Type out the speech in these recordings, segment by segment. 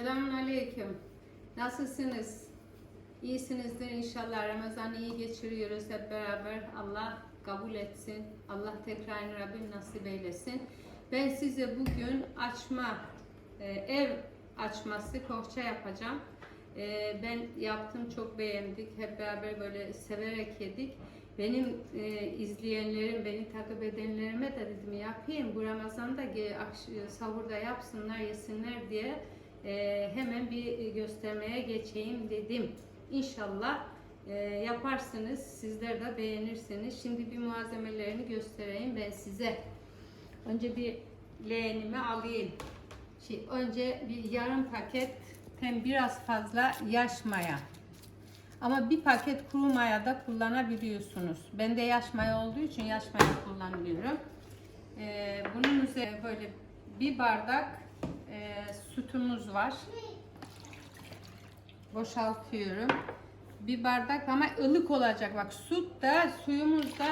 Selamun Aleyküm. Nasılsınız? İyisinizdir inşallah. Ramazan'ı iyi geçiriyoruz hep beraber. Allah kabul etsin. Allah tekrarını Rabbim nasip eylesin. Ben size bugün açma, e, ev açması poğaça yapacağım. E, ben yaptım çok beğendik. Hep beraber böyle severek yedik. Benim e, izleyenlerim, beni takip edenlerime de dedim yapayım. Bu Ramazan'da akş- sahurda yapsınlar, yesinler diye e, hemen bir göstermeye geçeyim dedim. İnşallah e, yaparsınız, sizler de beğenirsiniz. Şimdi bir malzemelerini göstereyim ben size. Önce bir leğenimi alayım. Şey, önce bir yarım paketten biraz fazla yaş maya. Ama bir paket kuru maya da kullanabiliyorsunuz. Bende yaş maya olduğu için yaş maya kullanıyorum. Ee, bunun üzerine böyle bir bardak e, sütümüz var. Boşaltıyorum. Bir bardak ama ılık olacak. Bak süt da suyumuz da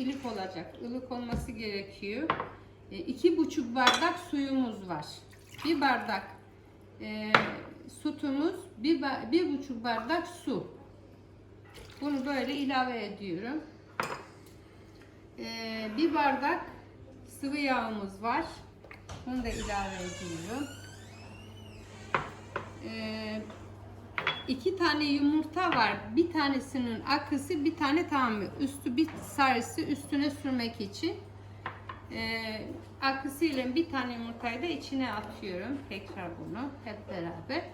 ılık olacak. Ilık olması gerekiyor. E, iki buçuk bardak suyumuz var. Bir bardak e, sütümüz, bir, bir buçuk bardak su. Bunu böyle ilave ediyorum. Ee, bir bardak sıvı yağımız var. Bunu da ilave ediyorum. Ee, iki tane yumurta var. Bir tanesinin akısı, bir tane tamamı. Üstü bir sarısı üstüne sürmek için. Ee, akısı ile bir tane yumurtayı da içine atıyorum. Tekrar bunu hep beraber.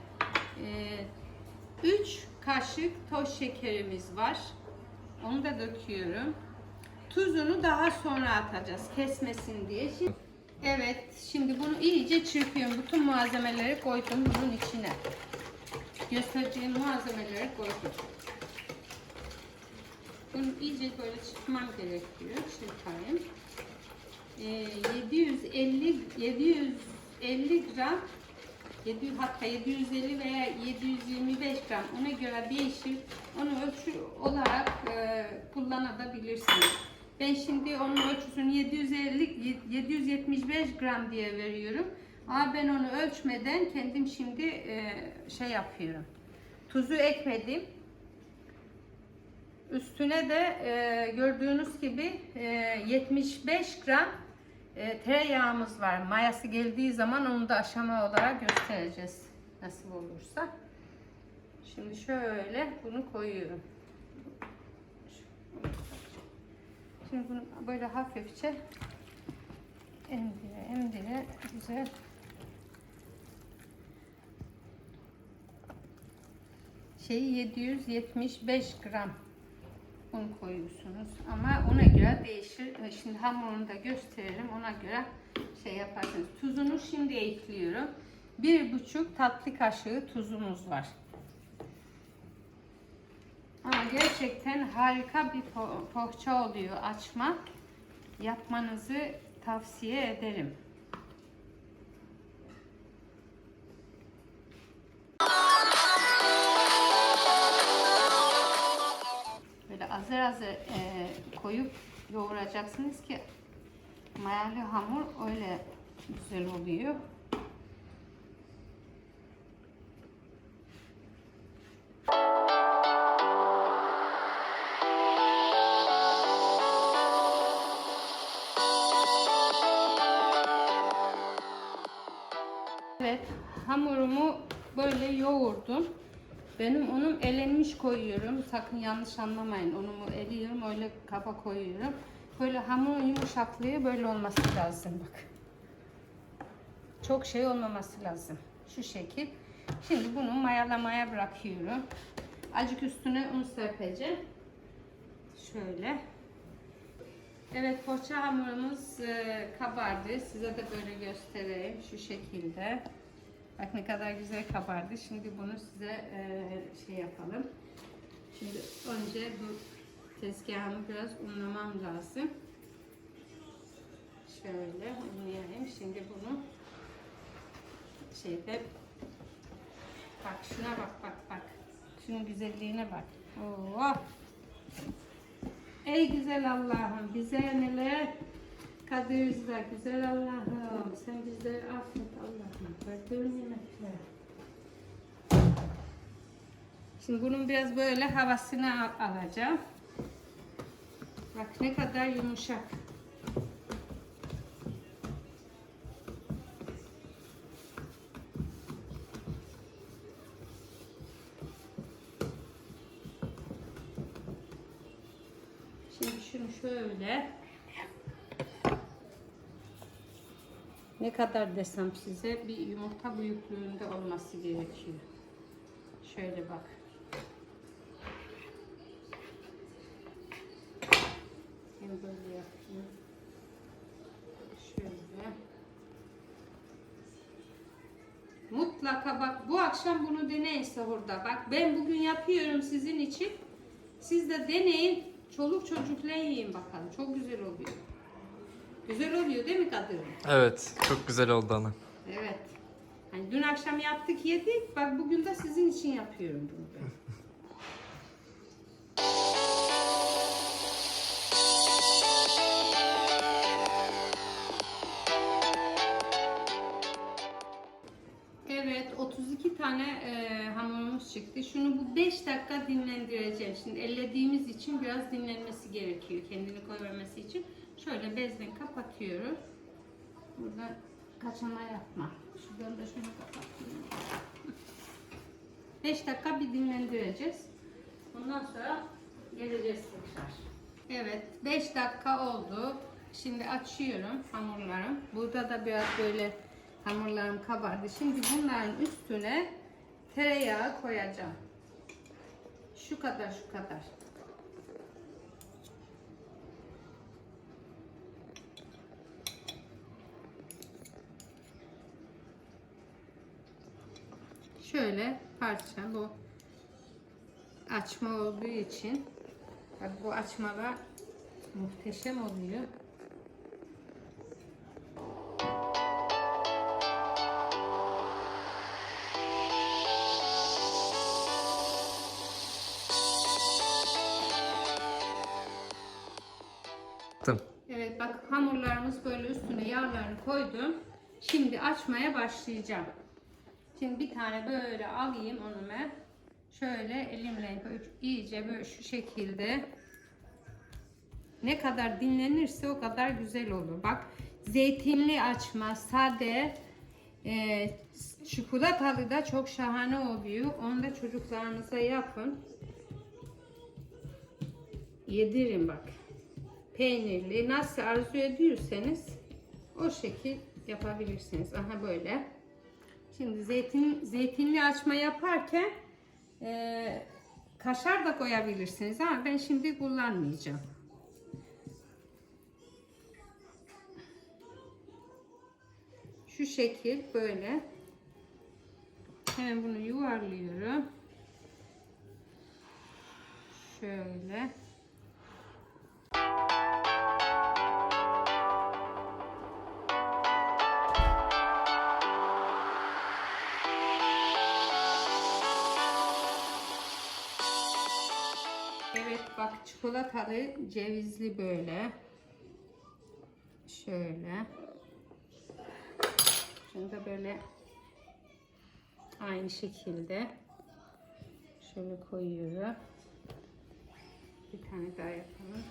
Ee, 3 kaşık toz şekerimiz var. Onu da döküyorum. Tuzunu daha sonra atacağız kesmesin diye. Şimdi, evet şimdi bunu iyice çırpıyorum. Bütün malzemeleri koydum bunun içine. Göstereceğim malzemeleri koydum. Bunu iyice böyle çırpmam gerekiyor. Çırpayım. Ee, 750 750 gram 700 hatta 750 veya 725 gram ona göre değişir. Onu ölçü olarak e, kullanabilirsiniz. Ben şimdi onun ölçüsünü 750 775 gram diye veriyorum. Ama ben onu ölçmeden kendim şimdi e, şey yapıyorum. Tuzu ekledim. Üstüne de e, gördüğünüz gibi e, 75 gram e, tereyağımız var. Mayası geldiği zaman onu da aşama olarak göstereceğiz. Nasıl olursa. Şimdi şöyle bunu koyuyorum. Şimdi bunu böyle hafifçe emdire emdire güzel şeyi 775 gram un koyuyorsunuz. Ama ona göre değişir. E, Şimdi hamurunu da gösteririm. Ona göre şey yaparsınız. Tuzunu şimdi ekliyorum. Bir buçuk tatlı kaşığı tuzumuz var. Gerçekten harika bir po poğaça oluyor açma. Yapmanızı tavsiye ederim. Böyle azar azar e, koyup yoğuracaksınız ki mayalı hamur öyle güzel oluyor. Hamurumu böyle yoğurdum. Benim unum elenmiş koyuyorum. Sakın yanlış anlamayın. Unumu eliyorum, öyle kaba koyuyorum. Böyle hamurun yumuşaklığı böyle olması lazım bak. Çok şey olmaması lazım. Şu şekil. Şimdi bunu mayalamaya bırakıyorum. Acık üstüne un serpeceğim. Şöyle. Evet poğaça hamurumuz e, kabardı. Size de böyle göstereyim şu şekilde. Bak ne kadar güzel kabardı. Şimdi bunu size e, şey yapalım. Şimdi önce bu tezgahımı biraz unlamam lazım. Şöyle unlayayım. Şimdi bunu şeyde bak şuna bak bak bak. Şunun güzelliğine bak. Oo. Ey güzel Allah'ım bize neler Kadir'de güzel Allah'ım sen bizleri affet Allah'ım. Kadir nimetle. Şimdi bunun biraz böyle havasını al alacağım. Bak ne kadar yumuşak. Ne kadar desem size bir yumurta büyüklüğünde olması gerekiyor. Şöyle bak. Ben böyle yapayım. Şöyle. Mutlaka bak bu akşam bunu deneyin sahurda. Bak ben bugün yapıyorum sizin için. Siz de deneyin. Çoluk çocukla yiyin bakalım. Çok güzel oluyor. Güzel oluyor değil mi Kadir? Evet, çok güzel oldu ana. Evet. Hani dün akşam yaptık yedik. Bak bugün de sizin için yapıyorum bunu ben. Evet 32 tane e, hamurumuz çıktı. Şunu bu 5 dakika dinlendireceğim. Şimdi ellediğimiz için biraz dinlenmesi gerekiyor. Kendini koymaması için. Şöyle bezle kapatıyoruz. Burada kaçama yapma. Şuradan da şunu kapatayım. 5 dakika bir dinlendireceğiz. Ondan sonra geleceğiz tekrar. Evet 5 dakika oldu. Şimdi açıyorum hamurlarım. Burada da biraz böyle hamurlarım kabardı. Şimdi bunların üstüne tereyağı koyacağım. Şu kadar şu kadar. Şöyle parça bu açma olduğu için bak bu açmalar muhteşem oluyor. Tamam. Evet bak hamurlarımız böyle üstüne yağlarını koydum. Şimdi açmaya başlayacağım. Şimdi bir tane böyle alayım onu ben. Şöyle elimle iyice böyle şu şekilde. Ne kadar dinlenirse o kadar güzel olur. Bak zeytinli açma, sade, e, çikolatalı da çok şahane oluyor. Onu da çocuklarınıza yapın. Yedirin bak. Peynirli nasıl arzu ediyorsanız o şekil yapabilirsiniz. Aha böyle. Şimdi zeytin zeytinli açma yaparken e, kaşar da koyabilirsiniz ama ben şimdi kullanmayacağım. Şu şekil böyle. Hemen bunu yuvarlıyorum. Şöyle. Çikolatalı cevizli böyle. Şöyle. Şunu da böyle aynı şekilde şöyle koyuyorum. Bir tane daha yapalım.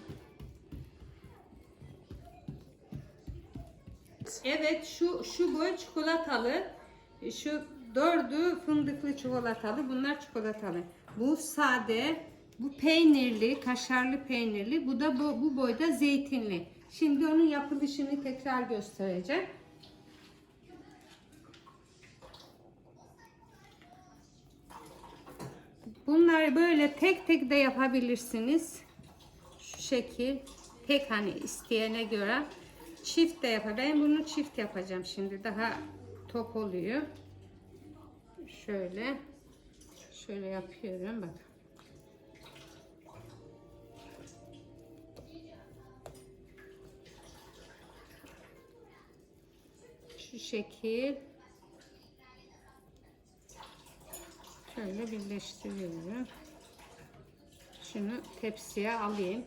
Evet şu şu boy çikolatalı. Şu dördü fındıklı çikolatalı. Bunlar çikolatalı. Bu sade. Bu peynirli, kaşarlı peynirli. Bu da bu, bu boyda zeytinli. Şimdi onun yapılışını tekrar göstereceğim. Bunları böyle tek tek de yapabilirsiniz. Şu şekil. Tek hani isteyene göre. Çift de yapar. Ben bunu çift yapacağım şimdi. Daha top oluyor. Şöyle. Şöyle yapıyorum. Bak. Şekil. Şöyle birleştiriyorum. Şunu tepsiye alayım.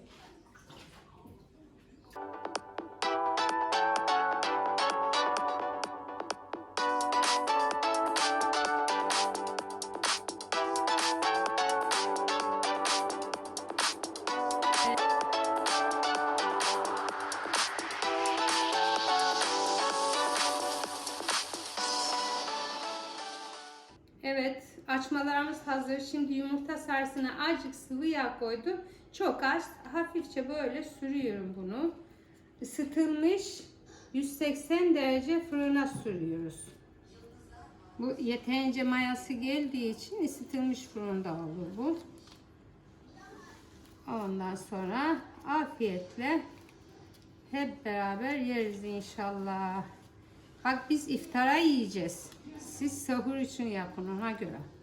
Açmalarımız hazır. Şimdi yumurta sarısına azıcık sıvı yağ koydum. Çok az, hafifçe böyle sürüyorum bunu. Isıtılmış 180 derece fırına sürüyoruz. Bu yeterince mayası geldiği için ısıtılmış fırında olur bu. Ondan sonra afiyetle hep beraber yeriz inşallah. Bak biz iftara yiyeceğiz. Siz sahur için yapın ona göre.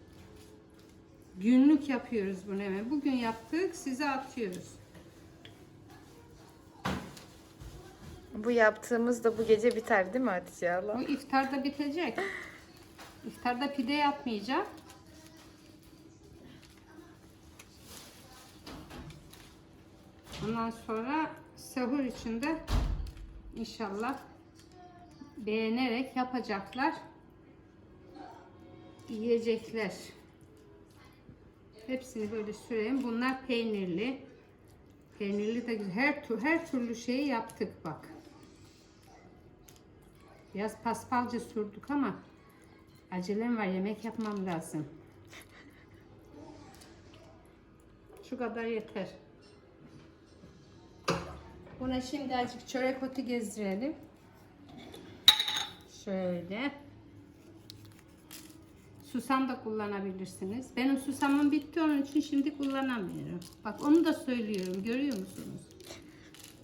Günlük yapıyoruz bunu hemen. Bugün yaptık size atıyoruz. Bu yaptığımız da bu gece biter değil mi Hatice abla? Bu iftarda bitecek. İftarda pide yapmayacağım. Ondan sonra sahur için de inşallah beğenerek yapacaklar. Yiyecekler. Hepsini böyle süreyim. Bunlar peynirli. Peynirli de güzel. Her, tür, her türlü şeyi yaptık bak. Biraz paspalca sürdük ama acelem var yemek yapmam lazım. Şu kadar yeter. Buna şimdi azıcık çörek otu gezdirelim. Şöyle. Susam da kullanabilirsiniz. Benim susamım bitti onun için şimdi kullanamıyorum. Bak onu da söylüyorum. Görüyor musunuz?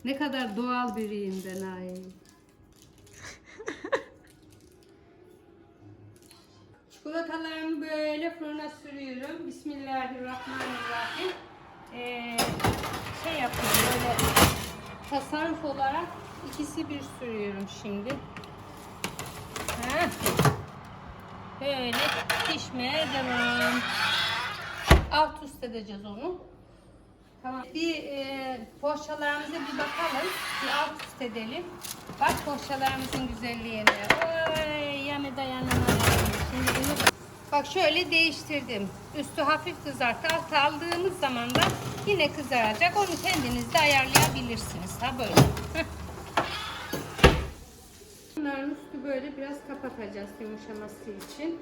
Ne kadar doğal biriyim ben ay. Çikolatalarımı böyle fırına sürüyorum. Bismillahirrahmanirrahim. Ee, şey yapıyorum böyle tasarruf olarak ikisi bir sürüyorum şimdi. Heh. Böyle pişmeye devam. Alt üst edeceğiz onu. Tamam. Bir e, poğaçalarımıza bir bakalım. Bir alt üst edelim. Bak poğaçalarımızın güzelliğine. Oy yanı da yanına. Şimdi bunu Bak şöyle değiştirdim. Üstü hafif kızarttı. Altı aldığımız zaman da yine kızaracak. Onu kendiniz de ayarlayabilirsiniz. Ha böyle. Heh. Bunların üstü böyle biraz kapatacağız yumuşaması için.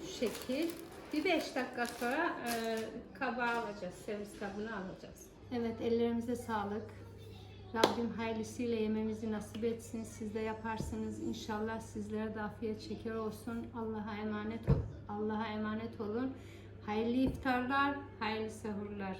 Şu şekil. Bir 5 dakika sonra e, kabağı alacağız. Servis kabını alacağız. Evet ellerimize sağlık. Rabbim hayırlısıyla yememizi nasip etsin. Siz de yaparsınız. İnşallah sizlere de afiyet şeker olsun. Allah'a emanet Allah'a emanet olun. Hayırlı iftarlar, hayırlı sahurlar.